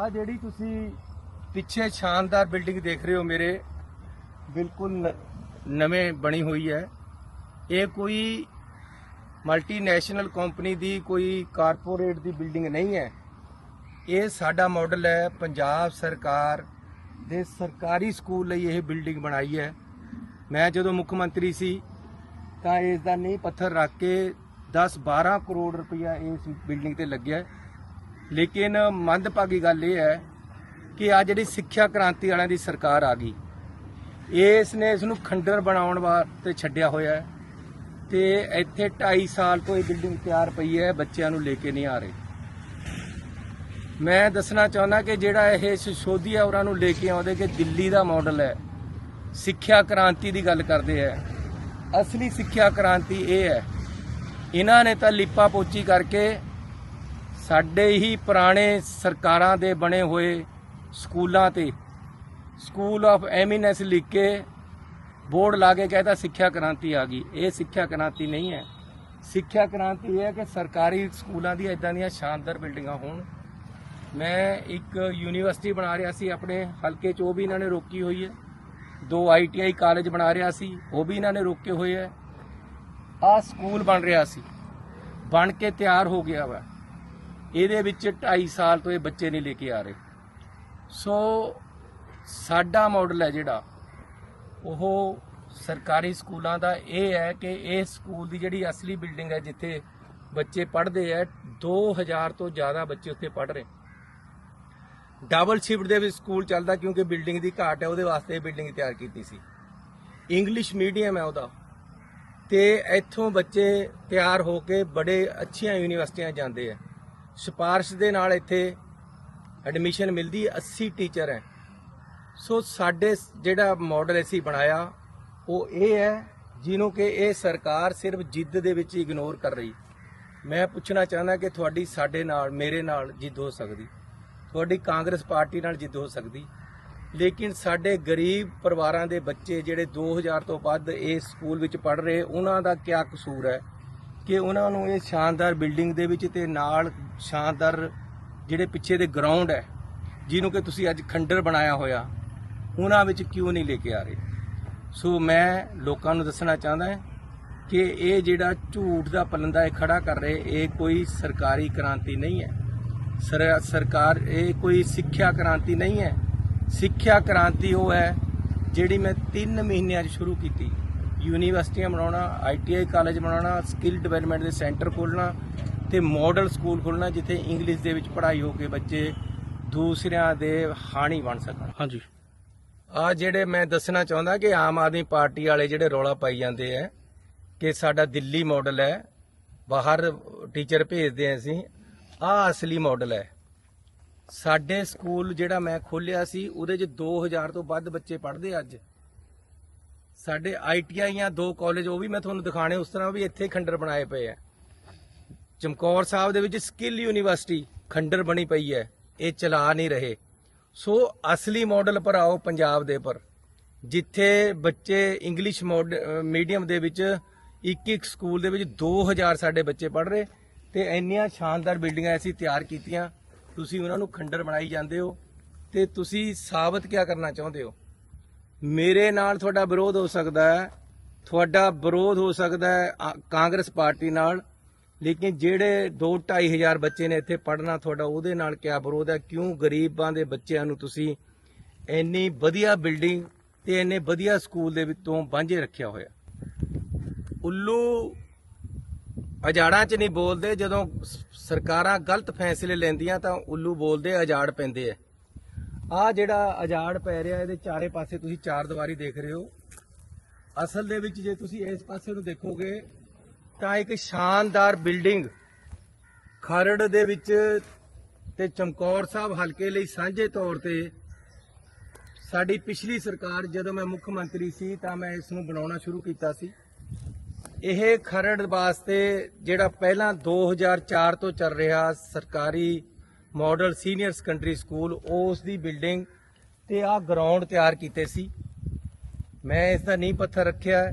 ਆ ਜਿਹੜੀ ਤੁਸੀਂ ਪਿੱਛੇ ਸ਼ਾਨਦਾਰ ਬਿਲਡਿੰਗ ਦੇਖ ਰਹੇ ਹੋ ਮੇਰੇ, ਬਿਲਕੁਲ ਨ- ਨਵੇਂ ਬਣੀ ਹੋਈ ਹੈ। ਇਹ ਕੋਈ ਮਲਟੀਨੈਸ਼ਨਲ ਕੰਪਨੀ ਦੀ ਕੋਈ ਕਾਰਪੋਰੇਟ ਦੀ ਬਿਲਡਿੰਗ ਨਹੀਂ ਹੈ। ਇਹ ਸਾਡਾ ਮਾਡਲ ਹੈ। ਪੰਜਾਬ ਸਰਕਾਰ ਦੇ ਸਰਕਾਰੀ ਸਕੂਲ ਲਈ ਇਹ ਬਿਲਡਿੰਗ ਬਣਾਈ ਹੈ। ਮੈਂ ਜਦੋਂ ਮੁੱਖ ਮੰਤਰੀ ਸੀ, ਤਾਂ ਇਸ ਦਾ ਨੀਂਹ ਪੱਥਰ ਰੱਖ ਕੇ 10-12 ਕਰੋੜ ਰੁਪਇਆ ਇਸ ਬਿਲਡਿੰਗ ਤੇ ਲੱਗਿਆ। ਲੇਕਿਨ ਮੰਦਭਾਗੀ ਗੱਲ ਇਹ ਹੈ ਕਿ ਆ ਜਿਹੜੀ ਸਿੱਖਿਆ ਕ੍ਰਾਂਤੀ ਵਾਲਿਆਂ ਦੀ ਸਰਕਾਰ ਆ ਗਈ ਇਸ ਨੇ ਇਸ ਨੂੰ ਖੰਡਰ ਬਣਾਉਣ ਵਾਸਤੇ ਛੱਡਿਆ ਹੋਇਆ ਹੈ ਤੇ ਇੱਥੇ 2.5 ਸਾਲ ਤੋਂ ਇਹ ਬਿਲਡਿੰਗ ਤਿਆਰ ਪਈ ਹੈ, ਬੱਚਿਆਂ ਨੂੰ ਲੈ ਕੇ ਨਹੀਂ ਆ ਰਹੇ। ਮੈਂ ਦੱਸਣਾ ਚਾਹੁੰਦਾ ਕਿ ਜਿਹੜਾ ਇਹ ਸ਼ੋਧੀਆ ਉਹਨਾਂ ਨੂੰ ਲੈ ਕੇ ਆਉਂਦੇ ਕਿ ਦਿੱਲੀ ਦਾ ਮਾਡਲ ਹੈ, ਸਿੱਖਿਆ ਕ੍ਰਾਂਤੀ ਦੀ ਗੱਲ ਕਰਦੇ ਹੈ, ਅਸਲੀ ਸਿੱਖਿਆ ਕ੍ਰਾਂਤੀ ਇਹ ਹੈ। ਇਹਨਾਂ ਨੇ ਤਾਂ ਲਿਪਾ ਪੋਚੀ ਕਰਕੇ ਸਾਡੇ ਹੀ ਪੁਰਾਣੇ ਸਰਕਾਰਾਂ ਦੇ ਬਣੇ ਹੋਏ ਸਕੂਲਾਂ ਤੇ ਸਕੂਲ ਆਫ ਐਮੀਨੈਂਸ ਲਿਖ ਕੇ ਬੋਰਡ ਲਾ ਕੇ ਕਹਿੰਦਾ ਸਿੱਖਿਆ ਕ੍ਰਾਂਤੀ ਆ ਗਈ। ਇਹ ਸਿੱਖਿਆ ਕ੍ਰਾਂਤੀ ਨਹੀਂ ਹੈ। ਸਿੱਖਿਆ ਕ੍ਰਾਂਤੀ ਇਹ ਹੈ ਕਿ ਸਰਕਾਰੀ ਸਕੂਲਾਂ ਦੀ ਇਦਾਂ ਦੀਆਂ ਸ਼ਾਨਦਾਰ ਬਿਲਡਿੰਗਾਂ ਹੋਣ। ਮੈਂ ਇੱਕ ਯੂਨੀਵਰਸਿਟੀ ਬਣਾ ਰਿਹਾ ਸੀ, ਆਪਣੇ ਹਲਕੇ 'ਚ, ਉਹ ਵੀ ਇਹਨਾਂ ਨੇ ਰੋਕੀ ਹੋਈ ਹੈ। ਦੋ ਆਈਟੀਆਈ ਕਾਲਜ ਬਣਾ ਰਿਹਾ ਸੀ, ਉਹ ਵੀ ਇਹਨਾਂ ਨੇ ਰੋਕੇ ਹੋਏ ਹੈ। ਆ ਸਕੂਲ ਬਣ ਰਿਹਾ ਸੀ। ਬਣ ਕੇ ਤਿਆਰ ਹੋ ਗਿਆ ਵਾ। ਇਹਦੇ ਵਿੱਚ 2.5 ਸਾਲ ਤੋਂ ਇਹ ਬੱਚੇ ਨਹੀਂ ਲੈ ਕੇ ਆ ਰਹੇ। ਸੋ ਸਾਡਾ ਮਾਡਲ ਹੈ ਜਿਹੜਾ, ਉਹ ਸਰਕਾਰੀ ਸਕੂਲਾਂ ਦਾ ਇਹ ਹੈ ਕਿ ਇਹ ਸਕੂਲ ਦੀ ਜਿਹੜੀ ਅਸਲੀ ਬਿਲਡਿੰਗ ਹੈ ਜਿੱਥੇ ਬੱਚੇ ਪੜ੍ਹਦੇ ਹੈ 2000 ਤੋਂ ਜ਼ਿਆਦਾ ਬੱਚੇ ਉੱਥੇ ਪੜ੍ਹ ਰਹੇ। ਡਬਲ ਸ਼ਿਫਟ ਦੇ ਵਿੱਚ ਸਕੂਲ ਚੱਲਦਾ ਕਿਉਂਕਿ ਬਿਲਡਿੰਗ ਦੀ ਘਾਟ ਹੈ, ਉਹਦੇ ਵਾਸਤੇ ਇਹ ਬਿਲਡਿੰਗ ਤਿਆਰ ਕੀਤੀ ਸੀ। ਇੰਗਲਿਸ਼ ਮੀਡੀਅਮ ਹੈ ਉਹਦਾ। ਤੇ ਇੱਥੋਂ ਬੱਚੇ ਤਿਆਰ ਹੋ ਕੇ ਬੜੇ ਅੱਛੀਆਂ ਯੂਨੀਵਰਸਿਟੀਆਂ ਜਾਂਦੇ ਆ ਸਿਫਾਰਿਸ਼ ਦੇ ਨਾਲ ਇੱਥੇ ਐਡਮਿਸ਼ਨ ਮਿਲਦੀ ਹੈ 80 ਟੀਚਰ ਹੈ। ਸੋ ਸਾਡੇ ਜਿਹੜਾ ਮਾਡਲ ਅਸੀਂ ਬਣਾਇਆ, ਉਹ ਇਹ ਹੈ ਜਿਹਨੂੰ ਕਿ ਇਹ ਸਰਕਾਰ ਸਿਰਫ ਜਿੱਦ ਦੇ ਵਿੱਚ ਇਗਨੋਰ ਕਰ ਰਹੀ। ਮੈਂ ਪੁੱਛਣਾ ਚਾਹੁੰਦਾ ਕਿ ਤੁਹਾਡੀ, ਸਾਡੇ ਨਾਲ, ਮੇਰੇ ਨਾਲ ਜਿੱਦ ਹੋ ਸਕਦੀ। ਤੁਹਾਡੀ ਕਾਂਗਰਸ ਪਾਰਟੀ ਨਾਲ ਜਿੱਦ ਹੋ ਸਕਦੀ। ਲੇਕਿਨ ਸਾਡੇ ਗਰੀਬ ਪਰਿਵਾਰਾਂ ਦੇ ਬੱਚੇ ਜਿਹੜੇ 2000 ਤੋਂ ਵੱਧ ਇਸ ਸਕੂਲ ਵਿੱਚ ਪੜ੍ਹ ਰਹੇ, ਉਹਨਾਂ ਦਾ ਕੀ ਕਸੂਰ ਹੈ ਕਿ ਉਹਨਾਂ ਨੂੰ ਇਹ ਸ਼ਾਨਦਾਰ ਬਿਲਡਿੰਗ ਦੇ ਵਿੱਚ ਤੇ ਨਾਲ ਸ਼ਾਨਦਾਰ ਜਿਹੜੇ ਪਿੱਛੇ ਦੇ ਗਰਾਊਂਡ ਹੈ, ਜਿਹਨੂੰ ਕਿ ਤੁਸੀਂ ਅੱਜ ਖੰਡਰ ਬਣਾਇਆ ਹੋਇਆ, ਉਹਨਾਂ ਵਿੱਚ ਕਿਉਂ ਨਹੀਂ ਲੈ ਕੇ ਆ ਰਹੇ? ਸੋ ਮੈਂ ਲੋਕਾਂ ਨੂੰ ਦੱਸਣਾ ਚਾਹੁੰਦਾ ਹਾਂ ਕਿ ਇਹ ਜਿਹੜਾ ਝੂਠ ਦਾ ਪਲੰਦਾ ਇਹ ਖੜਾ ਕਰ ਰਹੇ, ਇਹ ਕੋਈ ਸਰਕਾਰੀ ਕ੍ਰਾਂਤੀ ਨਹੀਂ ਹੈ। ਸਰ- ਸਰਕਾਰ, ਇਹ ਕੋਈ ਸਿੱਖਿਆ ਕ੍ਰਾਂਤੀ ਨਹੀਂ ਹੈ। ਸਿੱਖਿਆ ਕ੍ਰਾਂਤੀ ਉਹ ਹੈ ਜਿਹੜੀ ਮੈਂ 3 ਮਹੀਨਿਆਂ 'ਚ ਸ਼ੁਰੂ ਕੀਤੀ। ਯੂਨੀਵਰਸਿਟੀਆਂ ਬਣਾਉਣਾ ਆਈਟੀਆਈ ਕਾਲਜ ਬਣਾਉਣਾ, ਸਕਿੱਲ ਡਿਵੈਲਪਮੈਂਟ ਦੇ ਸੈਂਟਰ ਖੋਲ੍ਹਣਾ ਤੇ ਮਾਡਲ ਸਕੂਲ ਖੋਲ੍ਹਣਾ ਜਿੱਥੇ ਇੰਗਲਿਸ਼ ਦੇ ਵਿੱਚ ਪੜ੍ਹਾਈ ਹੋ ਕੇ ਬੱਚੇ ਦੂਸਰਿਆਂ ਦੇ ਹਾਣੀ ਬਣ ਸਕਣ। ਹਾਂਜੀ। ਆ ਜਿਹੜੇ ਮੈਂ ਦੱਸਣਾ ਚਾਹੁੰਦਾ ਕਿ ਆਮ ਆਦਮੀ ਪਾਰਟੀ ਵਾਲੇ ਜਿਹੜੇ ਰੌਲਾ ਪਾਈ ਜਾਂਦੇ ਆ ਕਿ ਸਾਡਾ ਦਿੱਲੀ ਮਾਡਲ ਹੈ ਬਾਹਰ ਟੀਚਰ ਭੇਜਦੇ ਆ ਅਸੀਂ ਆ ਅਸਲੀ ਮਾਡਲ ਹੈ। ਸਾਡੇ ਸਕੂਲ ਜਿਹੜਾ ਮੈਂ ਖੋਲਿਆ ਸੀ ਉਹਦੇ 'ਚ 2000 ਤੋਂ ਵੱਧ ਬੱਚੇ ਪੜ੍ਹਦੇ ਅੱਜ। ਸਾਡੇ ਆਈਟੀਆਈਆਂ ਦੋ ਕਾਲਜ ਉਹ ਵੀ ਮੈਂ ਤੁਹਾਨੂੰ ਦਿਖਾਣੇ ਉਸ ਤਰ੍ਹਾਂ ਵੀ ਇੱਥੇ ਖੰਡਰ ਬਣਾਏ ਪਏ ਆ। ਚਮਕੌਰ ਸਾਹਿਬ ਦੇ ਵਿੱਚ ਸਕਿੱਲ ਯੂਨੀਵਰਸਿਟੀ ਖੰਡਰ ਬਣੀ ਪਈ ਹੈ। ਇਹ ਚਲਾ ਨਹੀਂ ਰਹੇ। ਸੋ ਅਸਲੀ ਮਾਡਲ ਪਰ ਆਓ ਪੰਜਾਬ ਦੇ ਪਰ ਜਿੱਥੇ ਬੱਚੇ ਇੰਗਲਿਸ਼ ਮੀਡੀਅਮ ਦੇ ਵਿੱਚ ਇੱਕ ਇੱਕ ਸਕੂਲ ਦੇ ਵਿੱਚ 2000 ਸਾਡੇ ਬੱਚੇ ਪੜ੍ਹ ਰਹੇ ਤੇ ਇੰਨੀਆਂ ਸ਼ਾਨਦਾਰ ਬਿਲਡਿੰਗਾਂ ਅਸੀਂ ਤਿਆਰ ਕੀਤੀਆਂ। ਤੁਸੀਂ ਉਹਨਾਂ ਨੂੰ ਖੰਡਰ ਬਣਾਈ ਜਾਂਦੇ ਹੋ ਤੇ ਤੁਸੀਂ ਸਾਬਤ ਕੀ ਕਰਨਾ ਚਾਹੁੰਦੇ ਹੋ? ਮੇਰੇ ਨਾਲ ਤੁਹਾਡਾ ਵਿਰੋਧ ਹੋ ਸਕਦਾ ਹੈ। ਤੁਹਾਡਾ ਵਿਰੋਧ ਹੋ ਸਕਦਾ ਹੈ ਕਾਂਗਰਸ ਪਾਰਟੀ ਨਾਲ ਲੇਕਿਨ ਜਿਹੜੇ 2 ਹਜ਼ਾਰ ਬੱਚੇ ਨੇ ਇੱਥੇ ਪੜ੍ਹਨਾ ਤੁਹਾਡਾ ਉਹਦੇ ਨਾਲ ਕਿਆ ਵਿਰੋਧ ਹੈ? ਕਿਉਂ ਗਰੀਬਾਂ ਦੇ ਬੱਚਿਆਂ ਨੂੰ ਤੁਸੀਂ ਇੰਨੀ ਵਧੀਆ ਬਿਲਡਿੰਗ ਤੇ ਇੰਨੇ ਵਧੀਆ ਸਕੂਲ ਦੇ ਵਿੱਚੋਂ ਵਾਂਝੇ ਰੱਖਿਆ ਹੋਇਆ? ਉੱਲੂ ਅਜਾੜਾਂ 'ਚ ਨਹੀਂ ਬੋਲਦੇ, ਜਦੋਂ ਸਰਕਾਰਾਂ ਗਲਤ ਫੈਸਲੇ ਲੈਂਦੀਆਂ ਤਾਂ ਉੱਲੂ ਬੋਲਦੇ ਅਜਾੜ ਪੈਂਦੇ ਆ ਆ ਜਿਹੜਾ ਅਜਾੜ ਪੈ ਰਿਹਾ, ਇਹਦੇ ਚਾਰੇ ਪਾਸੇ ਤੁਸੀਂ ਚਾਰ ਦੀਵਾਰੀ ਦੇਖ ਰਹੇ ਹੋ। ਅਸਲ ਦੇ ਵਿੱਚ ਜੇ ਤੁਸੀਂ ਇਸ ਪਾਸੇ ਨੂੰ ਦੇਖੋਗੇ ਤਾਂ ਇੱਕ ਸ਼ਾਨਦਾਰ ਬਿਲਡਿੰਗ ਖਰੜ ਦੇ ਵਿੱਚ ਤੇ ਚਮਕੌਰ ਸਾਹਿਬ ਹਲਕੇ ਲਈ ਸਾਂਝੇ ਤੌਰ ਤੇ ਸਾਡੀ ਪਿਛਲੀ ਸਰਕਾਰ, ਜਦੋਂ ਮੈਂ ਮੁੱਖ ਮੰਤਰੀ ਸੀ ਤਾਂ ਮੈਂ ਇਸ ਨੂੰ ਬਣਾਉਣਾ ਸ਼ੁਰੂ ਕੀਤਾ ਸੀ। ਇਹ ਖਰੜ ਵਾਸਤੇ ਜਿਹੜਾ ਪਹਿਲਾਂ 2004 ਤੋਂ ਚੱਲ ਰਿਹਾ ਸਰਕਾਰੀ ਮਾਡਲ ਸੀਨੀਅਰ ਸੈਕੰਡਰੀ ਸਕੂਲ ਉਸ ਦੀ ਬਿਲਡਿੰਗ ਤੇ ਆਹ ਗਰਾਊਂਡ ਤਿਆਰ ਕੀਤੇ ਸੀ। ਮੈਂ ਇਸ ਦਾ ਨੀਂਹ ਪੱਥਰ ਰੱਖਿਆ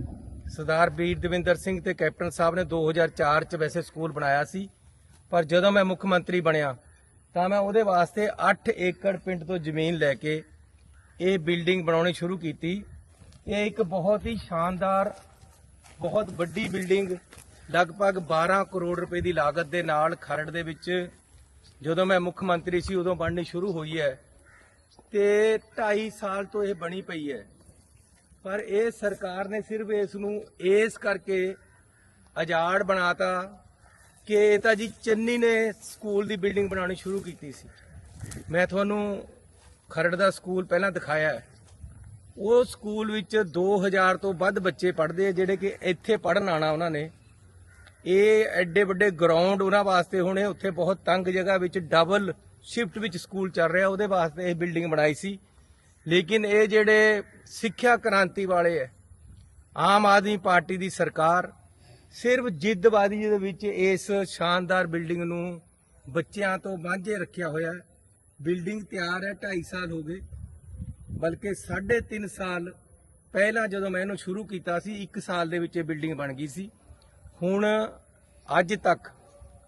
ਸਰਦਾਰ ਵੀਰ ਦਵਿੰਦਰ ਸਿੰਘ ਤੇ ਕੈਪਟਨ ਸਾਹਿਬ ਨੇ 2004 ਚ ਵੈਸੇ ਸਕੂਲ ਬਣਾਇਆ ਸੀ, ਪਰ ਜਦੋਂ ਮੈਂ ਮੁੱਖ ਮੰਤਰੀ ਬਣਿਆ, ਤਾਂ ਮੈਂ ਉਹਦੇ ਵਾਸਤੇ 8 ਏਕੜ ਪਿੰਡ ਤੋਂ ਜ਼ਮੀਨ ਲੈ ਕੇ ਇਹ ਬਿਲਡਿੰਗ ਬਣਾਉਣੀ ਸ਼ੁਰੂ ਕੀਤੀ। ਇਹ ਇੱਕ ਬਹੁਤ ਹੀ ਸ਼ਾਨਦਾਰ, ਬਹੁਤ ਵੱਡੀ ਬਿਲਡਿੰਗ, ਲਗਭਗ 12 ਕਰੋੜ ਰੁਪਏ ਦੀ ਲਾਗਤ ਦੇ ਨਾਲ ਖਰੜ ਦੇ ਵਿੱਚ ਜਦੋਂ ਮੈਂ ਮੁੱਖ ਮੰਤਰੀ ਸੀ ਉਦੋਂ ਬਣਨੀ ਸ਼ੁਰੂ ਹੋਈ ਹੈ ਤੇ 2.5 ਸਾਲ ਤੋਂ ਇਹ ਬਣੀ ਪਈ ਹੈ। ਪਰ ਇਹ ਸਰਕਾਰ ਨੇ ਸਿਰਫ ਇਸ ਨੂੰ ਇਸ ਕਰਕੇ ਆਜ਼ਾਦ ਬਣਾਤਾ ਕਿ ਇਹ ਤਾਂ ਜੀ ਚੰਨੀ ਨੇ ਸਕੂਲ ਦੀ ਬਿਲਡਿੰਗ ਬਣਾਉਣੀ ਸ਼ੁਰੂ ਕੀਤੀ ਸੀ। ਮੈਂ ਤੁਹਾਨੂੰ ਖਰੜ ਦਾ ਸਕੂਲ ਪਹਿਲਾਂ ਦਿਖਾਇਆ ਹੈ। ਉਹ ਸਕੂਲ ਵਿੱਚ 2000 ਤੋਂ ਵੱਧ ਬੱਚੇ ਪੜ੍ਹਦੇ ਆ, ਜਿਹੜੇ ਕਿ ਇੱਥੇ ਪੜ੍ਹਨ ਆਣਾ ਉਹਨਾਂ ਨੇ। ਇਹ ਐਡੇ ਵੱਡੇ ਗਰਾਊਂਡ ਉਹਨਾਂ ਵਾਸਤੇ ਹੋਣੇ, ਉੱਥੇ ਬਹੁਤ ਤੰਗ ਜਗ੍ਹਾ ਵਿੱਚ ਡਬਲ ਸ਼ਿਫਟ ਵਿੱਚ ਸਕੂਲ ਚੱਲ ਰਿਹਾ, ਉਹਦੇ ਵਾਸਤੇ ਇਹ ਬਿਲਡਿੰਗ ਬਣਾਈ ਸੀ। ਲੇਕਿਨ ਇਹ ਜਿਹੜੇ ਸਿੱਖਿਆ ਕ੍ਰਾਂਤੀ ਵਾਲੇ ਹੈ ਆਮ ਆਦਮੀ ਪਾਰਟੀ ਦੀ ਸਰਕਾਰ, ਸਿਰਫ ਜਿੱਦਬਾਜ਼ੀ ਦੇ ਵਿੱਚ ਇਸ ਸ਼ਾਨਦਾਰ ਬਿਲਡਿੰਗ ਨੂੰ ਬੱਚਿਆਂ ਤੋਂ ਵਾਂਝੇ ਰੱਖਿਆ ਹੋਇਆ ਹੈ ਬਿਲਡਿੰਗ ਤਿਆਰ ਹੈ 2.5 ਸਾਲ ਹੋ ਗਏ। ਬਲਕਿ 3.5 ਸਾਲ ਪਹਿਲਾਂ ਜਦੋਂ ਮੈਂ ਇਹਨੂੰ ਸ਼ੁਰੂ ਕੀਤਾ ਸੀ 1 ਸਾਲ ਦੇ ਵਿੱਚ ਇਹ ਬਿਲਡਿੰਗ ਬਣ ਗਈ ਸੀ। ਹੁਣ ਅੱਜ ਤੱਕ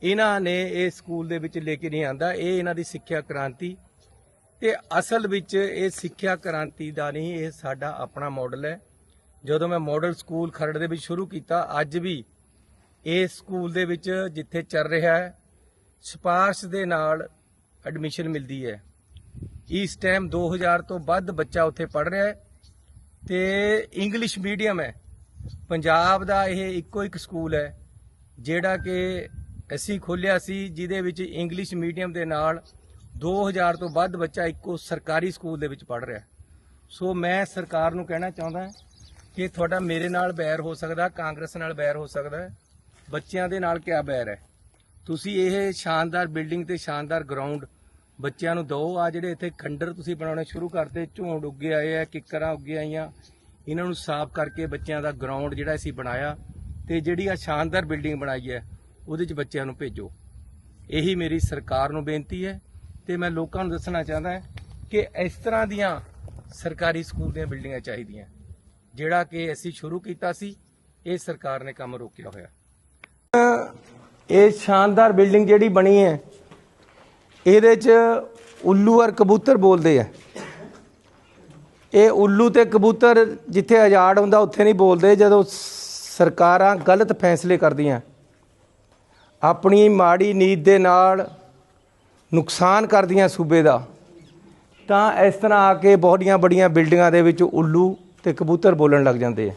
ਇਹਨਾਂ ਨੇ ਇਹ ਸਕੂਲ ਦੇ ਵਿੱਚ ਲੈ ਕੇ ਨਹੀਂ ਆਂਦਾ। ਇਹ ਇਹਨਾਂ ਦੀ ਸਿੱਖਿਆ ਕ੍ਰਾਂਤੀ ਤੇ ਅਸਲ ਵਿੱਚ ਇਹ ਸਿੱਖਿਆ ਕ੍ਰਾਂਤੀ ਦਾ ਨਹੀਂ, ਇਹ ਸਾਡਾ ਆਪਣਾ ਮਾਡਲ ਹੈ। ਜਦੋਂ ਮੈਂ ਮਾਡਲ ਸਕੂਲ ਖਰੜ ਦੇ ਵਿੱਚ ਸ਼ੁਰੂ ਕੀਤਾ, ਅੱਜ ਵੀ ਇਸ ਸਕੂਲ ਦੇ ਵਿੱਚ ਜਿੱਥੇ ਚੱਲ ਰਿਹਾ ਹੈ, ਸਿਫਾਰਸ਼ ਦੇ ਨਾਲ ਐਡਮਿਸ਼ਨ ਮਿਲਦੀ ਹੈ। ਇਸ ਟਾਈਮ 2000 ਤੋਂ ਵੱਧ ਬੱਚਾ ਉੱਥੇ ਪੜ ਰਿਹਾ ਹੈ ਤੇ ਇੰਗਲਿਸ਼ ਮੀਡੀਅਮ ਹੈ। ਪੰਜਾਬ ਦਾ ਇਹ ਇੱਕੋ ਇੱਕ ਸਕੂਲ ਹੈ, ਜਿਹੜਾ ਕਿ ਅਸੀਂ ਖੋਲਿਆ ਸੀ, ਜਿਹਦੇ ਵਿੱਚ ਇੰਗਲਿਸ਼ ਮੀਡੀਅਮ ਦੇ ਨਾਲ 2000 ਤੋਂ ਵੱਧ ਬੱਚਾ ਇੱਕੋ ਸਰਕਾਰੀ ਸਕੂਲ ਦੇ ਵਿੱਚ ਪੜ ਰਿਹਾ। ਸੋ ਮੈਂ ਸਰਕਾਰ ਨੂੰ ਕਹਿਣਾ ਚਾਹੁੰਦਾ ਕਿ ਤੁਹਾਡਾ ਮੇਰੇ ਨਾਲ ਬੈਰ ਹੋ ਸਕਦਾ, ਕਾਂਗਰਸ ਨਾਲ ਬੈਰ ਹੋ ਸਕਦਾ ਬੱਚਿਆਂ ਦੇ ਨਾਲ ਕਿਆ ਬੈਰ ਹੈ? ਤੁਸੀਂ ਇਹ ਸ਼ਾਨਦਾਰ ਬਿਲਡਿੰਗ ਤੇ ਸ਼ਾਨਦਾਰ ਗਰਾਊਂਡ ਬੱਚਿਆਂ ਨੂੰ ਦਿਓ। ਆ ਜਿਹੜੇ ਇੱਥੇ ਖੰਡਰ ਤੁਸੀਂ ਬਣਾਉਣੇ ਸ਼ੁਰੂ ਕਰਤੇ, ਝੋਂਡ ਉੱਗੇ ਆਏ ਆ, ਕਿੱਕਰਾਂ ਉੱਗੇ ਆਈਆਂ, ਇਹਨਾਂ ਨੂੰ ਸਾਫ਼ ਕਰਕੇ ਬੱਚਿਆਂ ਦਾ ਗਰਾਊਂਡ ਜਿਹੜਾ ਅਸੀਂ ਬਣਾਇਆ ਤੇ ਜਿਹੜੀ ਆ ਸ਼ਾਨਦਾਰ ਬਿਲਡਿੰਗ ਬਣਾਈ ਹੈ, ਉਹਦੇ 'ਚ ਬੱਚਿਆਂ ਨੂੰ ਭੇਜੋ। ਇਹੀ ਮੇਰੀ ਸਰਕਾਰ ਨੂੰ ਬੇਨਤੀ ਹੈ। ਤੇ ਮੈਂ ਲੋਕਾਂ ਨੂੰ ਦੱਸਣਾ ਚਾਹੁੰਦਾ ਕਿ ਇਸ ਤਰ੍ਹਾਂ ਦੀਆਂ ਸਰਕਾਰੀ ਸਕੂਲ ਦੀਆਂ ਬਿਲਡਿੰਗਾਂ ਚਾਹੀਦੀਆਂ। ਜਿਹੜਾ ਕਿ ਅਸੀਂ ਸ਼ੁਰੂ ਕੀਤਾ ਸੀ, ਇਹ ਸਰਕਾਰ ਨੇ ਕੰਮ ਰੋਕਿਆ ਹੋਇਆ। ਇਹ ਸ਼ਾਨਦਾਰ ਬਿਲਡਿੰਗ ਜਿਹੜੀ ਬਣੀ ਹੈ, ਇਹਦੇ 'ਚ ਉੱਲੂ ਔਰ ਕਬੂਤਰ ਬੋਲਦੇ ਆ। ਇਹ ਉੱਲੂ ਤੇ ਕਬੂਤਰ ਜਿੱਥੇ ਆਜ਼ਾਦ ਹੁੰਦਾ, ਉੱਥੇ ਨਹੀਂ ਬੋਲਦੇ, ਜਦੋਂ ਸਰਕਾਰਾਂ ਗਲਤ ਫੈਸਲੇ ਕਰਦੀਆਂ। ਆਪਣੀ ਮਾੜੀ ਨੀਤ ਦੇ ਨਾਲ ਨੁਕਸਾਨ ਕਰਦੀਆਂ ਸੂਬੇ ਦਾ, ਤਾਂ ਇਸ ਤਰ੍ਹਾਂ ਆ ਕੇ ਬਹੁਤੀਆਂ ਬੜੀਆਂ ਬਿਲਡਿੰਗਾਂ ਦੇ ਵਿੱਚ ਉੱਲੂ ਤੇ ਕਬੂਤਰ ਬੋਲਣ ਲੱਗ ਜਾਂਦੇ ਆ।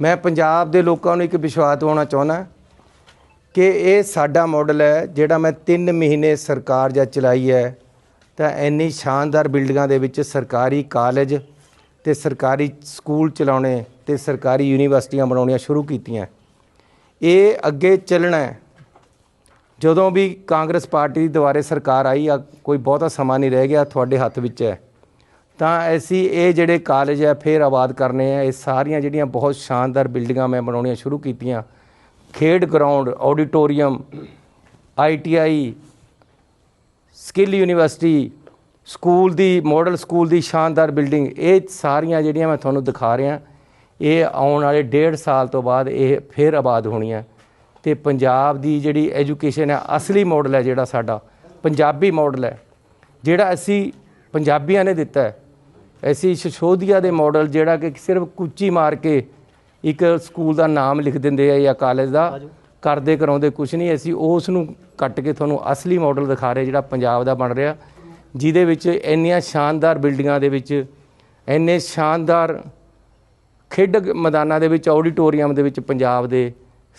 ਮੈਂ ਪੰਜਾਬ ਦੇ ਲੋਕਾਂ ਨੂੰ ਇੱਕ ਵਿਸ਼ਵਾਸ ਦਿਵਾਉਣਾ ਚਾਹੁੰਦਾ ਕਿ ਇਹ ਸਾਡਾ ਮਾਡਲ ਹੈ, ਜਿਹੜਾ ਮੈਂ 3 ਮਹੀਨੇ ਸਰਕਾਰ ਜਾਂ ਚਲਾਈ ਹੈ, ਤਾਂ ਇੰਨੀ ਸ਼ਾਨਦਾਰ ਬਿਲਡਿੰਗਾਂ ਦੇ ਵਿੱਚ ਸਰਕਾਰੀ ਕਾਲਜ ਤੇ ਸਰਕਾਰੀ ਸਕੂਲ ਚਲਾਉਣੇ ਤੇ ਸਰਕਾਰੀ ਯੂਨੀਵਰਸਿਟੀਆਂ ਬਣਾਉਣੀਆਂ ਸ਼ੁਰੂ ਕੀਤੀਆਂ। ਇਹ ਅੱਗੇ ਚੱਲਣਾ ਹੈ। ਜਦੋਂ ਵੀ ਕਾਂਗਰਸ ਪਾਰਟੀ ਦੀ ਦੁਆਰੇ ਸਰਕਾਰ ਆਈ, ਆ ਕੋਈ ਬਹੁਤਾ ਸਮਾਂ ਨਹੀਂ ਰਹਿ ਗਿਆ ਤੁਹਾਡੇ ਹੱਥ ਵਿੱਚ ਹੈ, ਤਾਂ ਅਸੀਂ ਇਹ ਜਿਹੜੇ ਕਾਲਜ ਹੈ, ਫੇਰ ਆਬਾਦ ਕਰਨੇ ਆ ਇਹ ਸਾਰੀਆਂ ਜਿਹੜੀਆਂ ਬਹੁਤ ਸ਼ਾਨਦਾਰ ਬਿਲਡਿੰਗਾਂ ਮੈਂ ਬਣਾਉਣੀਆਂ ਸ਼ੁਰੂ ਕੀਤੀਆਂ। ਖੇਡ ground, auditorium ITI skill university, school ਦੀ, ਮਾਡਲ ਸਕੂਲ ਦੀ ਸ਼ਾਨਦਾਰ ਬਿਲਡਿੰਗ, ਇਹ ਸਾਰੀਆਂ ਜਿਹੜੀਆਂ ਮੈਂ ਤੁਹਾਨੂੰ ਦਿਖਾ ਰਿਹਾ, ਇਹ ਆਉਣ ਵਾਲੇ ਡੇਢ ਸਾਲ ਤੋਂ ਬਾਅਦ ਇਹ ਫਿਰ ਆਬਾਦ ਹੋਣੀਆਂ। ਤੇ ਪੰਜਾਬ ਦੀ ਜਿਹੜੀ ਐਜੂਕੇਸ਼ਨ ਹੈ ਅਸਲੀ ਮਾਡਲ ਹੈ ਜਿਹੜਾ ਸਾਡਾ ਪੰਜਾਬੀ ਮਾਡਲ ਹੈ। ਜਿਹੜਾ ਅਸੀਂ ਪੰਜਾਬੀਆਂ ਨੇ ਦਿੱਤਾ ਹੈ ਅਸੀਂ ਸ਼ਸ਼ੋਧੀਆ ਦੇ ਮਾਡਲ ਜਿਹੜਾ ਕਿ ਸਿਰਫ ਕੁੱਚੀ ਮਾਰ ਕੇ ਇੱਕ ਸਕੂਲ ਦਾ ਨਾਮ ਲਿਖ ਦਿੰਦੇ ਆ ਜਾਂ ਕਾਲਜ ਦਾ ਕਰਦੇ ਕਰਾਉਂਦੇ ਕੁਝ ਨਹੀਂ ਅਸੀਂ ਉਸ ਨੂੰ ਕੱਟ ਕੇ ਤੁਹਾਨੂੰ ਅਸਲੀ ਮਾਡਲ ਦਿਖਾ ਰਹੇ ਜਿਹੜਾ ਪੰਜਾਬ ਦਾ ਬਣ ਰਿਹਾ। ਜਿਹਦੇ ਵਿੱਚ ਇੰਨੀਆਂ ਸ਼ਾਨਦਾਰ ਬਿਲਡਿੰਗਾਂ ਦੇ ਵਿੱਚ ਇੰਨੇ ਸ਼ਾਨਦਾਰ ਖੇਡ ਮੈਦਾਨਾਂ ਦੇ ਵਿੱਚ ਆਡੀਟੋਰੀਅਮ ਦੇ ਵਿੱਚ ਪੰਜਾਬ ਦੇ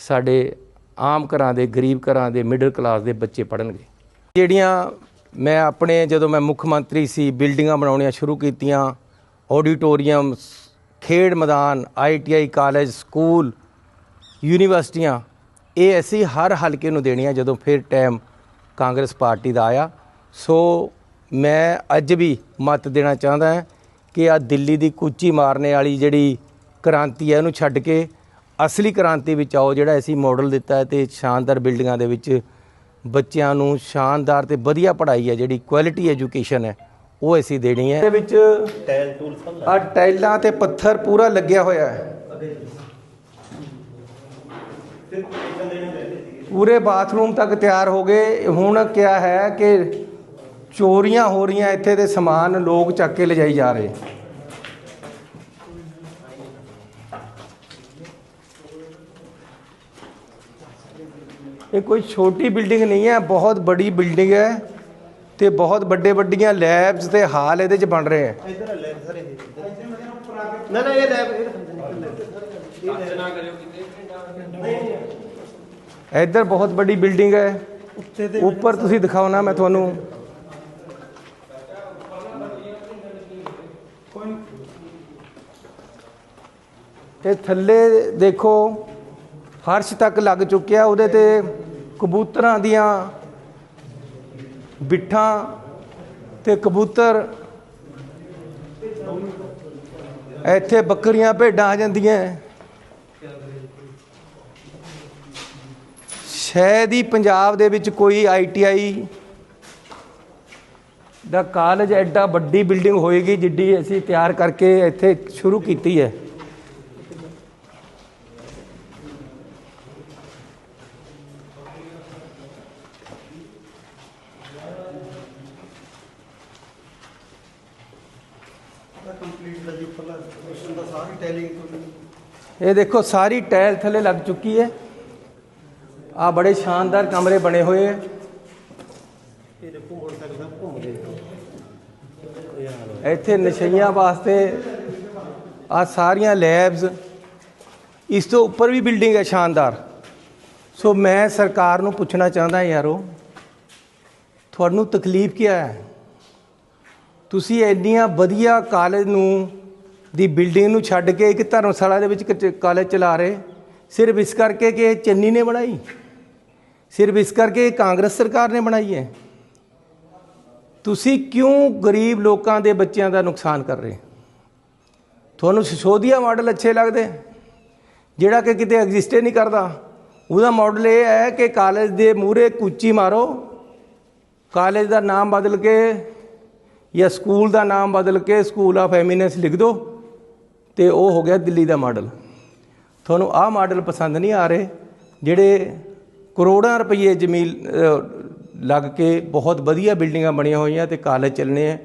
ਸਾਡੇ ਆਮ ਘਰਾਂ ਦੇ, ਗਰੀਬ ਘਰਾਂ ਦੇ ਮਿਡਲ ਕਲਾਸ ਦੇ ਬੱਚੇ ਪੜ੍ਹਨਗੇ। ਜਿਹੜੀਆਂ ਮੈਂ ਆਪਣੇ, ਜਦੋਂ ਮੈਂ ਮੁੱਖ ਮੰਤਰੀ ਸੀ, ਬਿਲਡਿੰਗਾਂ ਬਣਾਉਣੀਆਂ ਸ਼ੁਰੂ ਕੀਤੀਆਂ ਆਡੀਟੋਰੀਅਮ ਖੇਡ ਮੈਦਾਨ ਆਈਟੀਆਈ ਕਾਲਜ ਸਕੂਲ ਯੂਨੀਵਰਸਿਟੀਆਂ ਇਹ ਅਸੀਂ ਹਰ ਹਲਕੇ ਨੂੰ ਦੇਣੀਆਂ ਜਦੋਂ ਫਿਰ ਟਾਈਮ ਕਾਂਗਰਸ ਪਾਰਟੀ ਦਾ ਆਇਆ। ਸੋ ਮੈਂ ਅੱਜ ਵੀ ਮਤ ਦੇਣਾ ਚਾਹੁੰਦਾ ਹਾਂ ਕਿ ਆ ਦਿੱਲੀ ਦੀ ਕੂਚੀ ਮਾਰਨੇ ਵਾਲੀ ਜਿਹੜੀ ਕ੍ਰਾਂਤੀ ਹੈ, ਉਹਨੂੰ ਛੱਡ ਕੇ ਅਸਲੀ ਕ੍ਰਾਂਤੀ ਵਿੱਚ ਆਓ ਜਿਹੜਾ ਅਸੀਂ ਮਾਡਲ ਦਿੱਤਾ ਹੈ ਤੇ ਸ਼ਾਨਦਾਰ ਬਿਲਡਿੰਗਾਂ ਦੇ ਵਿੱਚ ਬੱਚਿਆਂ ਨੂੰ ਸ਼ਾਨਦਾਰ ਤੇ ਵਧੀਆ ਪੜ੍ਹਾਈ ਹੈ ਜਿਹੜੀ ਕੁਆਲਿਟੀ ਐਜੂਕੇਸ਼ਨ ਹੈ ਉਹ ਅਸੀਂ ਦੇਣੀ ਹੈ। ਇਹਦੇ ਵਿੱਚ ਟੈਲ ਟੂਲ ਸਭ ਆ ਟਾਈਲਾਂ ਤੇ ਪੱਥਰ ਪੂਰਾ ਲੱਗਿਆ ਹੋਇਆ ਹੈ। ਪੂਰੇ ਬਾਥਰੂਮ ਤੱਕ ਤਿਆਰ ਹੋ ਗਏ। ਹੁਣ ਕਿਆ ਹੈ ਕਿ ਚੋਰੀਆਂ ਹੋ ਰਹੀਆਂ ਇੱਥੇ ਦੇ ਸਮਾਨ ਲੋਕ ਚੱਕ ਕੇ ਲਿਜਾਈ ਜਾ ਰਹੇ। ਇਹ ਕੋਈ ਛੋਟੀ ਬਿਲਡਿੰਗ ਨਹੀਂ ਹੈ ਬਹੁਤ ਬੜੀ ਬਿਲਡਿੰਗ ਹੈ ਤੇ ਬਹੁਤ ਵੱਡੇ ਵੱਡੀਆਂ ਲੈਬਸ ਤੇ ਹਾਲ ਇਹਦੇ ਚ ਬਣ ਰਹੇ ਹੈ। ਇਧਰ ਲੈ ਸਾਰੇ ਇਹ ਨਾ ਨਾ ਇਹ ਲੈ ਇਹ ਇੱਧਰ ਬਹੁਤ ਵੱਡੀ ਬਿਲਡਿੰਗ ਹੈ। ਉੱਤੇ ਤੇ ਉੱਪਰ ਤੁਸੀਂ ਦਿਖਾਓ ਨਾ ਮੈਂ ਤੁਹਾਨੂੰ। ਇਹ ਥੱਲੇ ਦੇਖੋ ਫਰਸ਼ ਤੱਕ ਲੱਗ ਚੁੱਕਿਆ ਉਹਦੇ ਤੇ ਕਬੂਤਰਾਂ ਦੀਆਂ ਬਿੱਠਾਂ ਤੇ ਕਬੂਤਰ ਇੱਥੇ ਬੱਕਰੀਆਂ ਭੇਡਾਂ ਆ ਜਾਂਦੀਆਂ। ਸ਼ਾਇਦ ਹੀ ਪੰਜਾਬ ਦੇ ਵਿੱਚ ਕੋਈ ਆਈਟੀਆਈ ਦਾ ਕਾਲਜ ਐਡਾ ਵੱਡੀ ਬਿਲਡਿੰਗ ਹੋਏਗੀ ਜਿੱਡੀ ਅਸੀਂ ਤਿਆਰ ਕਰਕੇ ਇੱਥੇ ਸ਼ੁਰੂ ਕੀਤੀ ਹੈ ਕੰਪਲੀਟ ਦਾ ਜੀ ਉੱਪਰਲਾ ਮਿਸ਼ਨ ਦਾ ਸਾਰੀ ਟੈਲਿੰਗ ਇਹ ਦੇਖੋ, ਸਾਰੀ ਟਾਇਲ ਥੱਲੇ ਲੱਗ ਚੁੱਕੀ ਹੈ। ਆ ਬੜੇ ਸ਼ਾਨਦਾਰ ਕਮਰੇ ਬਣੇ ਹੋਏ ਹੈ। ਇਹ ਦੇਖੋ ਮੋਟਰਸਾਈਕਲ ਸਭ ਘੁੰਮਦੇ ਇੱਥੇ ਨਸ਼ਈਆਂ ਵਾਸਤੇ ਆ ਸਾਰੀਆਂ ਲੈਬਸ ਇਸ ਤੋਂ ਉੱਪਰ ਵੀ ਬਿਲਡਿੰਗ ਹੈ ਸ਼ਾਨਦਾਰ। ਸੋ ਮੈਂ ਸਰਕਾਰ ਨੂੰ ਪੁੱਛਣਾ ਚਾਹੁੰਦਾ ਯਾਰੋ, ਤੁਹਾਨੂੰ ਤਕਲੀਫ ਕੀ ਹੈ? ਤੁਸੀਂ ਇੰਨੀਆਂ ਵਧੀਆ ਕਾਲਜ ਨੂੰ ਦੀ ਬਿਲਡਿੰਗ ਨੂੰ ਛੱਡ ਕੇ ਇੱਕ ਧਰਮਸ਼ਾਲਾ ਦੇ ਵਿੱਚ ਕਾਲਜ ਚਲਾ ਰਹੇ। ਸਿਰਫ ਇਸ ਕਰਕੇ ਕਿ ਚੰਨੀ ਨੇ ਬਣਾਈ। ਸਿਰਫ ਇਸ ਕਰਕੇ ਕਾਂਗਰਸ ਸਰਕਾਰ ਨੇ ਬਣਾਈ ਹੈ। ਤੁਸੀਂ ਕਿਉਂ ਗਰੀਬ ਲੋਕਾਂ ਦੇ ਬੱਚਿਆਂ ਦਾ ਨੁਕਸਾਨ ਕਰ ਰਹੇ? ਤੁਹਾਨੂੰ ਸਿਸੋਦੀਆ ਮਾਡਲ ਅੱਛੇ ਲੱਗਦੇ, ਜਿਹੜਾ ਕਿ ਕਿਤੇ ਐਗਜਿਸਟ ਨਹੀਂ ਕਰਦਾ। ਉਹਦਾ ਮਾਡਲ ਇਹ ਹੈ ਕਿ ਕਾਲਜ ਦੇ ਮੂਹਰੇ ਕੁੱਚੀ ਮਾਰੋ। ਕਾਲਜ ਦਾ ਨਾਮ ਬਦਲ ਕੇ ਜਾਂ ਸਕੂਲ ਦਾ ਨਾਮ ਬਦਲ ਕੇ ਸਕੂਲ ਆਫ ਐਮੀਨੈਂਸ ਲਿਖ ਦਿਓ। ਤੇ ਉਹ ਹੋ ਗਿਆ ਦਿੱਲੀ ਦਾ ਮਾਡਲ। ਤੁਹਾਨੂੰ ਆਹ ਮਾਡਲ ਪਸੰਦ ਨਹੀਂ ਆ ਰਹੇ, ਜਿਹੜੇ ਕਰੋੜਾਂ ਰੁਪਏ ਜ਼ਮੀਨ ਲੱਗ ਕੇ ਬਹੁਤ ਵਧੀਆ ਬਿਲਡਿੰਗਾਂ ਬਣੀਆਂ ਹੋਈਆਂ ਤੇ ਕਾਲਜ ਚੱਲਣੇ ਆ।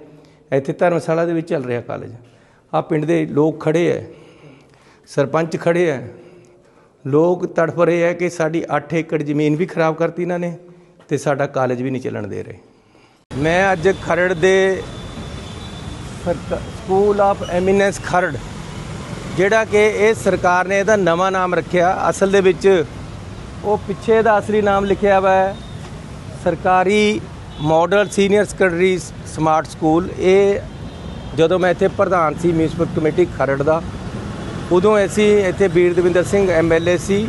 ਇੱਥੇ ਧਰਮਸ਼ਾਲਾ ਦੇ ਵਿੱਚ ਚੱਲ ਰਿਹਾ ਕਾਲਜ। ਆ ਪਿੰਡ ਦੇ ਲੋਕ ਖੜੇ ਐ, ਸਰਪੰਚ ਖੜੇ ਐ। ਲੋਕ ਤੜਫ ਰਹੇ ਐ ਕਿ ਸਾਡੀ 8 ਏਕੜ ਜ਼ਮੀਨ ਵੀ ਖਰਾਬ ਕਰਤੀ ਇਹਨਾਂ ਨੇ ਤੇ ਸਾਡਾ ਕਾਲਜ ਵੀ ਨਹੀਂ ਚੱਲਣ ਦੇ ਰਹੇ। ਮੈਂ ਅੱਜ ਖਰੜ ਦੇ ਸਕੂਲ ਆਫ ਐਮੀਨੈਂਸ ਖਰੜ ਜਿਹੜਾ ਕਿ ਇਹ ਸਰਕਾਰ ਨੇ ਇਹਦਾ ਨਵਾਂ ਨਾਮ ਰੱਖਿਆ। ਅਸਲ ਦੇ ਵਿੱਚ ਉਹ ਪਿੱਛੇ ਦਾ ਅਸਲੀ ਨਾਮ ਲਿਖਿਆ ਹੋਇਆ ਹੈ। ਸਰਕਾਰੀ model senior secondary smart school ਇਹ ਜਦੋਂ ਮੈਂ ਇੱਥੇ ਪ੍ਰਧਾਨ ਸੀ ਮਿਊਨਿਸਪਲ ਕਮੇਟੀ ਖਰੜ ਦਾ, ਉਦੋਂ ਅਸੀਂ ਇੱਥੇ ਵੀਰ ਦਵਿੰਦਰ ਸਿੰਘ ਐਮਐਲਏ ਸੀ,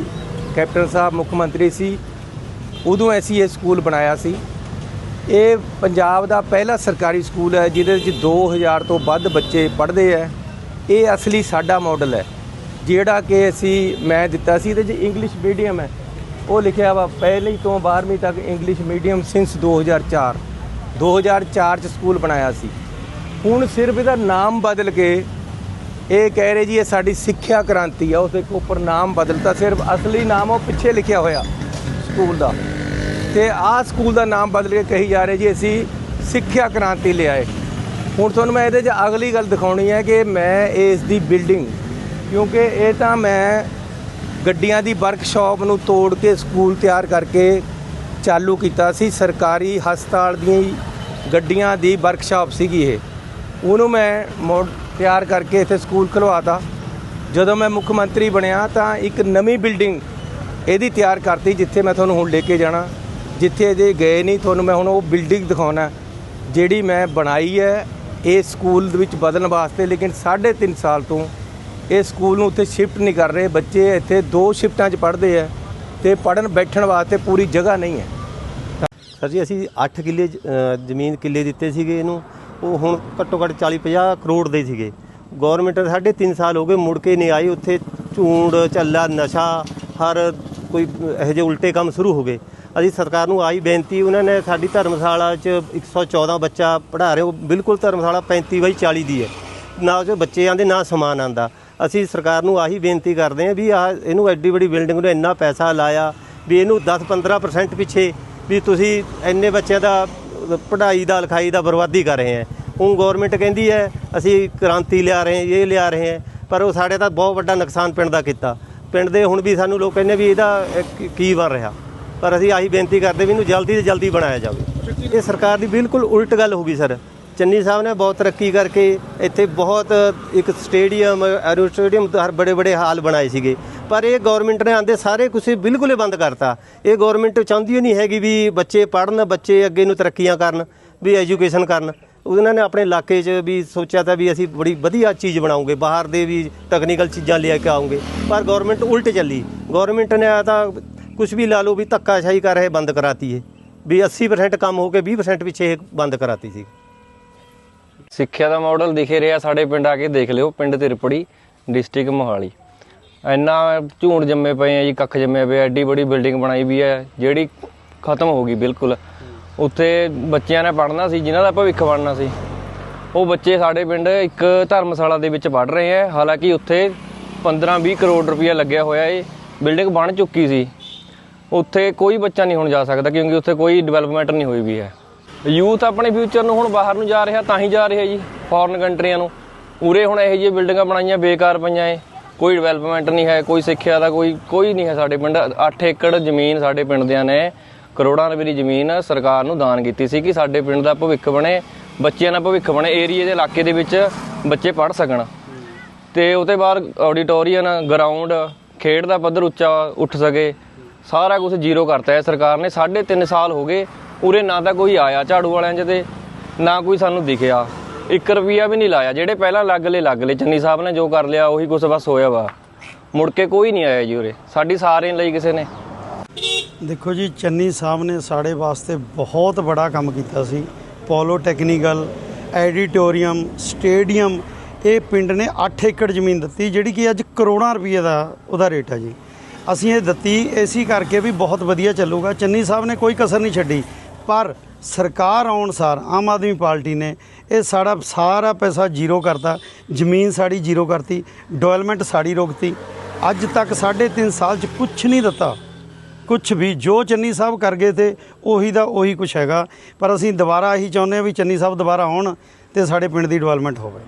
ਕੈਪਟਨ ਸਾਹਿਬ ਮੁੱਖ ਮੰਤਰੀ ਸੀ। ਉਦੋਂ ਅਸੀਂ ਇਹ ਸਕੂਲ ਬਣਾਇਆ ਸੀ। ਇਹ ਪੰਜਾਬ ਦਾ ਪਹਿਲਾ ਸਰਕਾਰੀ ਸਕੂਲ ਹੈ, ਜਿਹਦੇ ਵਿੱਚ 2000 ਤੋਂ ਵੱਧ ਬੱਚੇ ਪੜ੍ਹਦੇ ਹੈ। ਇਹ ਅਸਲੀ ਸਾਡਾ ਮਾਡਲ ਹੈ। ਜਿਹੜਾ ਕਿ ਅਸੀਂ, ਮੈਂ ਦਿੱਤਾ ਸੀ, ਇਹਦੇ 'ਚ ਇੰਗਲਿਸ਼ ਮੀਡੀਅਮ ਹੈ। ਉਹ ਲਿਖਿਆ ਵਾ, ਪਹਿਲੀ ਤੋਂ 12ਵੀਂ ਤੱਕ ਇੰਗਲਿਸ਼ ਮੀਡੀਅਮ ਸਿੰਸ 2004 2004 ਚ ਸਕੂਲ ਬਣਾਇਆ ਸੀ। ਹੁਣ ਸਿਰਫ ਇਹਦਾ ਨਾਮ ਬਦਲ ਕੇ, ਇਹ ਕਹਿ ਰਹੇ ਜੀ, ਇਹ ਸਾਡੀ ਸਿੱਖਿਆ ਕ੍ਰਾਂਤੀ ਆ, ਉਸ ਦੇ ਉੱਪਰ ਨਾਮ ਬਦਲਤਾ। ਸਿਰਫ ਅਸਲੀ ਨਾਮ ਉਹ ਪਿੱਛੇ ਲਿਖਿਆ ਹੋਇਆ ਸਕੂਲ ਦਾ। ਤੇ ਆਹ ਸਕੂਲ ਦਾ ਨਾਮ ਬਦਲ ਕੇ ਕਹੀ ਜਾ ਰਹੇ ਜੀ, ਅਸੀਂ ਸਿੱਖਿਆ ਕ੍ਰਾਂਤੀ ਲਿਆਏ ਹੁਣ ਤੁਹਾਨੂੰ ਮੈਂ ਇਹਦੇ 'ਚ ਅਗਲੀ ਗੱਲ ਦਿਖਾਉਣੀ ਹੈ ਕਿ ਮੈਂ ਇਸ ਦੀ ਬਿਲਡਿੰਗ ਕਿਉਂਕਿ ਇਹ ਤਾਂ ਮੈਂ ਗੱਡੀਆਂ ਦੀ ਵਰਕਸ਼ਾਪ ਨੂੰ ਤੋੜ ਕੇ ਸਕੂਲ ਤਿਆਰ ਕਰਕੇ ਚਾਲੂ ਕੀਤਾ ਸੀ, ਸਰਕਾਰੀ ਹਸਪਤਾਲ ਦੀਆਂ ਗੱਡੀਆਂ ਦੀ ਵਰਕਸ਼ਾਪ ਸੀਗੀ ਇਹ। ਉਹਨੂੰ ਮੈਂ ਮੋੜ, ਤਿਆਰ ਕਰਕੇ ਇੱਥੇ ਸਕੂਲ ਖਲਵਾਤਾ। ਜਦੋਂ ਮੈਂ ਮੁੱਖ ਮੰਤਰੀ ਬਣਿਆ ਤਾਂ ਇੱਕ ਨਵੀਂ ਬਿਲਡਿੰਗ ਇਹਦੀ ਤਿਆਰ ਕਰਤੀ, ਜਿੱਥੇ ਮੈਂ ਤੁਹਾਨੂੰ ਹੁਣ ਲੈ ਕੇ ਜਾਣਾ। ਜਿੱਥੇ ਇਹਦੇ ਗਏ ਨਹੀਂ, ਤੁਹਾਨੂੰ ਮੈਂ ਹੁਣ ਉਹ ਬਿਲਡਿੰਗ ਦਿਖਾਉਣਾ, ਜਿਹੜੀ ਮੈਂ ਬਣਾਈ ਹੈ। ਇਹ ਸਕੂਲ ਦੇ ਵਿੱਚ ਬਦਲਣ ਵਾਸਤੇ, ਲੇਕਿਨ 3.5 ਸਾਲ ਤੋਂ ਇਹ ਸਕੂਲ ਨੂੰ ਉੱਥੇ ਸ਼ਿਫਟ ਨਹੀਂ ਕਰ ਰਹੇ। ਬੱਚੇ ਇੱਥੇ ਦੋ ਸ਼ਿਫਟਾਂ 'ਚ ਪੜ੍ਹਦੇ ਆ ਤੇ ਪੜਨ ਬੈਠਣ ਵਾਸਤੇ ਪੂਰੀ ਜਗ੍ਹਾ ਨਹੀਂ ਹੈ। ਸਰ ਜੀ, ਅਸੀਂ 8 ਕਿੱਲੇ ਜ਼ਮੀਨ ਕਿੱਲੇ ਦਿੱਤੇ ਸੀਗੇ ਇਹਨੂੰ। ਉਹ ਹੁਣ ਘੱਟੋ ਘੱਟ 40 50 ਕਰੋੜ ਦੇ ਸੀਗੇ। ਗਵਰਨਮੈਂਟ ਸਾਢੇ 3 ਸਾਲ ਹੋ ਗਏ ਮੁੜ ਕੇ ਨਹੀਂ ਆਈ। ਉੱਥੇ ਝੂੰਡ ਚੱਲਾ ਨਸ਼ਾ, ਹਰ ਕੋਈ ਇਹੋ ਜਿਹੇ ਉਲਟੇ ਕੰਮ ਸ਼ੁਰੂ ਹੋ ਗਏ। ਅਸੀਂ ਸਰਕਾਰ ਨੂੰ ਆਈ ਬੇਨਤੀ, ਉਹਨਾਂ ਨੇ ਸਾਡੀ ਧਰਮਸ਼ਾਲਾ 'ਚ 114 ਬੱਚਾ ਪੜ੍ਹਾ ਰਹੇ, ਉਹ ਬਿਲਕੁਲ ਧਰਮਸ਼ਾਲਾ 35 ਬਾਈ 40 ਦੀ ਹੈ। ਨਾ ਉਹ 'ਚ ਬੱਚੇ ਆਂਦੇ ਨਾ ਸਮਾਨ ਆਂਦਾ ਅਸੀਂ ਸਰਕਾਰ ਨੂੰ ਆਹੀ ਬੇਨਤੀ ਕਰਦੇ ਹਾਂ ਵੀ ਆ ਇਹਨੂੰ ਐਡੀ ਵੱਡੀ ਬਿਲਡਿੰਗ ਨੂੰ ਇੰਨਾ ਪੈਸਾ ਲਾਇਆ, ਵੀ ਇਹਨੂੰ 10-15% ਪਿੱਛੇ ਵੀ ਤੁਸੀਂ ਇੰਨੇ ਬੱਚਿਆਂ ਦਾ ਪੜ੍ਹਾਈ ਦਾ, ਲਿਖਾਈ ਦਾ ਬਰਬਾਦੀ ਕਰ ਰਹੇ ਹੈ। ਹੁਣ ਗਵਰਨਮੈਂਟ ਕਹਿੰਦੀ ਹੈ, ਅਸੀਂ ਕ੍ਰਾਂਤੀ ਲਿਆ ਰਹੇ ਹਾਂ ਇਹ ਲਿਆ ਰਹੇ ਹਾਂ, ਪਰ ਉਹ ਸਾਡੇ ਤਾਂ ਬਹੁਤ ਵੱਡਾ ਨੁਕਸਾਨ ਪਿੰਡ ਦਾ ਕੀਤਾ। ਪਿੰਡ ਦੇ ਹੁਣ ਵੀ ਸਾਨੂੰ ਲੋਕ ਕਹਿੰਦੇ ਵੀ ਇਹਦਾ ਕੀ- ਕੀ ਬਣ ਰਿਹਾ। ਪਰ ਅਸੀਂ ਆਹੀ ਬੇਨਤੀ ਕਰਦੇ ਵੀ ਇਹਨੂੰ ਜਲਦੀ ਤੋਂ ਜਲਦੀ ਬਣਾਇਆ ਜਾਵੇ। ਇਹ ਸਰਕਾਰ ਦੀ ਬਿਲਕੁਲ ਉਲਟ ਗੱਲ ਹੋ ਗਈ ਸਰ। ਚੰਨੀ ਸਾਹਿਬ ਨੇ ਬਹੁਤ ਤਰੱਕੀ ਕਰਕੇ ਇੱਥੇ ਬਹੁਤ ਇੱਕ ਸਟੇਡੀਅਮ, ਐਰੋ ਸਟੇਡੀਅਮ ਹਰ ਬੜੇ ਬੜੇ ਹਾਲ ਬਣਾਏ ਸੀਗੇ। ਪਰ ਇਹ ਗਵਰਨਮੈਂਟ ਨੇ ਆਂਦੇ ਸਾਰੇ ਕੁਝ ਬਿਲਕੁਲ ਹੀ ਬੰਦ ਕਰਤਾ। ਇਹ ਗਵਰਨਮੈਂਟ ਚਾਹੁੰਦੀ ਹੀ ਨਹੀਂ ਹੈਗੀ ਵੀ ਬੱਚੇ ਪੜ੍ਹਨ, ਬੱਚੇ ਅੱਗੇ ਨੂੰ ਤਰੱਕੀਆਂ ਕਰਨ, ਵੀ ਐਜੂਕੇਸ਼ਨ ਕਰਨ। ਉਹਨਾਂ ਨੇ ਆਪਣੇ ਇਲਾਕੇ 'ਚ ਵੀ ਸੋਚਿਆ ਤਾਂ ਵੀ ਅਸੀਂ ਬੜੀ ਵਧੀਆ ਚੀਜ਼ ਬਣਾਉਂਗੇ, ਬਾਹਰ ਦੇ ਵੀ ਟੈਕਨੀਕਲ ਚੀਜ਼ਾਂ ਲਿਆ ਕੇ ਆਉਂਗੇ। ਪਰ ਗਵਰਨਮੈਂਟ ਉਲਟ ਚੱਲੀ। ਗਵਰਨਮੈਂਟ ਨੇ ਆ ਤਾਂ ਕੁਝ ਵੀ ਲਾ ਲਓ ਵੀ ਧੱਕਾਸ਼ਾਹੀ ਕਰ ਰਹੇ ਬੰਦ ਕਰਾਤੀ ਇਹ। ਵੀ 80% ਕੰਮ ਹੋ ਕੇ 20% ਪਿੱਛੇ ਇਹ ਬੰਦ ਕਰਾਤੀ ਸੀ। ਸਿੱਖਿਆ ਦਾ ਮਾਡਲ ਦਿਖੇ ਰਿਹਾ ਸਾਡੇ ਪਿੰਡ ਆ ਕੇ ਦੇਖ ਲਿਓ ਪਿੰਡ ਤਿਰਪੜੀ ਡਿਸਟ੍ਰਿਕਟ ਮੋਹਾਲੀ। ਇੰਨਾ ਝੂਣ ਜੰਮੇ ਪਏ ਆ ਜੀ ਕੱਖ ਜੰਮੇ ਪਏ ਆ, ਐਡੀ ਬੜੀ ਬਿਲਡਿੰਗ ਬਣਾਈ ਵੀ ਹੈ ਜਿਹੜੀ ਖਤਮ ਹੋ ਗਈ ਬਿਲਕੁਲ। ਉੱਥੇ ਬੱਚਿਆਂ ਨੇ ਪੜ੍ਹਨਾ ਸੀ ਜਿਨ੍ਹਾਂ ਦਾ ਭਵਿੱਖ ਬਣਨਾ ਸੀ। ਉਹ ਬੱਚੇ ਸਾਡੇ ਪਿੰਡ ਇੱਕ ਧਰਮਸ਼ਾਲਾ ਦੇ ਵਿੱਚ ਪੜ੍ਹ ਰਹੇ ਆ। ਹਾਲਾਂਕਿ ਉੱਥੇ 15-20 ਕਰੋੜ ਰੁਪਇਆ ਲੱਗਿਆ ਹੋਇਆ ਇਹ। ਬਿਲਡਿੰਗ ਬਣ ਚੁੱਕੀ ਸੀ। ਉੱਥੇ ਕੋਈ ਬੱਚਾ ਨਹੀਂ ਹੁਣ ਜਾ ਸਕਦਾ ਕਿਉਂਕਿ ਉੱਥੇ ਕੋਈ ਡਿਵੈਲਪਮੈਂਟ ਨਹੀਂ ਹੋਈ ਵੀ ਹੈ। ਯੂਥ ਆਪਣੇ ਫਿਊਚਰ ਨੂੰ ਹੁਣ ਬਾਹਰ ਨੂੰ ਜਾ ਰਿਹਾ ਤਾਂ ਹੀ ਜਾ ਰਿਹਾ ਜੀ ਫੋਰਨ ਕੰਟਰੀਆਂ ਨੂੰ। ਉਰੇ ਹੁਣ ਇਹੋ ਜਿਹੀਆਂ ਬਿਲਡਿੰਗਾਂ ਬਣਾਈਆਂ, ਬੇਕਾਰ ਪਈਆਂ ਏ ਕੋਈ ਡਿਵੈਲਪਮੈਂਟ ਨਹੀਂ ਹੈ, ਕੋਈ ਸਿੱਖਿਆ ਦਾ ਕੋਈ ਕੋਈ ਨਹੀਂ ਹੈ ਸਾਡੇ ਪਿੰਡ। 8 ਏਕੜ ਜ਼ਮੀਨ ਸਾਡੇ ਪਿੰਡ ਦਿਆਂ ਨੇ, ਕਰੋੜਾਂ ਰੁਪਏ ਦੀ ਜ਼ਮੀਨ ਸਰਕਾਰ ਨੂੰ ਦਾਨ ਕੀਤੀ ਸੀ ਕਿ ਸਾਡੇ ਪਿੰਡ ਦਾ ਭਵਿੱਖ ਬਣੇ, ਬੱਚਿਆਂ ਦਾ ਭਵਿੱਖ ਬਣੇ, ਏਰੀਏ ਦੇ ਇਲਾਕੇ ਦੇ ਵਿੱਚ ਬੱਚੇ ਪੜ੍ਹ ਸਕਣ। ਤੇ ਉਹਦੇ ਬਾਅਦ ਆਡੀਟੋਰੀਅਮ ਗਰਾਊਂਡ ਖੇਡ ਦਾ ਪੱਧਰ ਉੱਚਾ ਉੱਠ ਸਕੇ। ਸਾਰਾ ਕੁਝ ਜ਼ੀਰੋ ਕਰਤਾ ਹੈ ਸਰਕਾਰ ਨੇ। 3.5 ਸਾਲ ਹੋ ਗਏ, ਉਰੇ ਨਾ ਤਾਂ ਕੋਈ ਆਇਆ ਝਾੜੂ ਵਾਲਿਆਂ 'ਚ ਤੇ, ਨਾ ਕੋਈ ਸਾਨੂੰ ਦਿਖਿਆ। 1 ਰੁਪਿਆ ਵੀ ਨਹੀਂ ਲਾਇਆ। ਜਿਹੜੇ ਪਹਿਲਾਂ ਲੱਗਲੇ ਲੱਗਲੇ। ਚੰਨੀ ਸਾਹਿਬ ਨੇ ਜੋ ਕਰ ਲਿਆ, ਉਹੀ ਕੁਝ ਬਸ ਹੋਇਆ ਵਾ। ਮੁੜ ਕੇ ਕੋਈ ਨਹੀਂ ਆਇਆ ਜੀ ਉਰੇ। ਸਾਡੀ ਸਾਰੇ ਲਈ ਕਿਸੇ ਨੇ। ਦੇਖੋ ਜੀ, ਚੰਨੀ ਸਾਹਿਬ ਨੇ ਸਾਡੇ ਵਾਸਤੇ ਬਹੁਤ ਬੜਾ ਕੰਮ ਕੀਤਾ ਸੀ। ਪੋਲੋ ਟੈਕਨੀਕਲ, ਐਡੀਟੋਰੀਅਮ, ਸਟੇਡੀਅਮ, ਇਹ ਪਿੰਡ ਨੇ 8 ਏਕੜ ਜ਼ਮੀਨ ਦਿੱਤੀ, ਜਿਹੜੀ ਕਿ ਅੱਜ ਕਰੋੜਾਂ ਰੁਪਏ ਦਾ ਉਹਦਾ ਰੇਟ ਹੈ ਜੀ। ਅਸੀਂ ਇਹ ਦਿੱਤੀ ਇਸੀ ਕਰਕੇ ਵੀ ਬਹੁਤ ਵਧੀਆ ਚੱਲੂਗਾ। ਚੰਨੀ ਸਾਹਿਬ ਨੇ ਕੋਈ ਕਸਰ ਨਹੀਂ ਛੱਡੀ। ਪਰ ਸਰਕਾਰ ਆਉਣ ਸਾਰ ਆਮ ਆਦਮੀ ਪਾਰਟੀ ਨੇ ਇਹ ਸਾਡਾ ਸਾਰਾ ਪੈਸਾ ਜ਼ੀਰੋ ਕਰਤਾ। ਜ਼ਮੀਨ ਸਾਡੀ ਜ਼ੀਰੋ ਕਰਤੀ, ਡਿਵੈਲਪਮੈਂਟ ਸਾਡੀ ਰੋਕਤੀ। ਅੱਜ ਤੱਕ 3.5 ਸਾਲ 'ਚ ਕੁਝ ਨਹੀਂ ਦਿੱਤਾ। ਕੁਝ ਵੀ, ਜੋ ਚੰਨੀ ਸਾਹਿਬ ਕਰ ਗਏ ਤੇ ਉਹੀ ਦਾ ਉਹੀ ਕੁਝ ਹੈਗਾ। ਪਰ ਅਸੀਂ ਦੁਬਾਰਾ ਇਹੀ ਚਾਹੁੰਦੇ ਹਾਂ ਵੀ ਚੰਨੀ ਸਾਹਿਬ ਦੁਬਾਰਾ ਆਉਣ ਤੇ ਸਾਡੇ ਪਿੰਡ ਦੀ ਡਿਵੈਲਪਮੈਂਟ ਹੋਵੇ।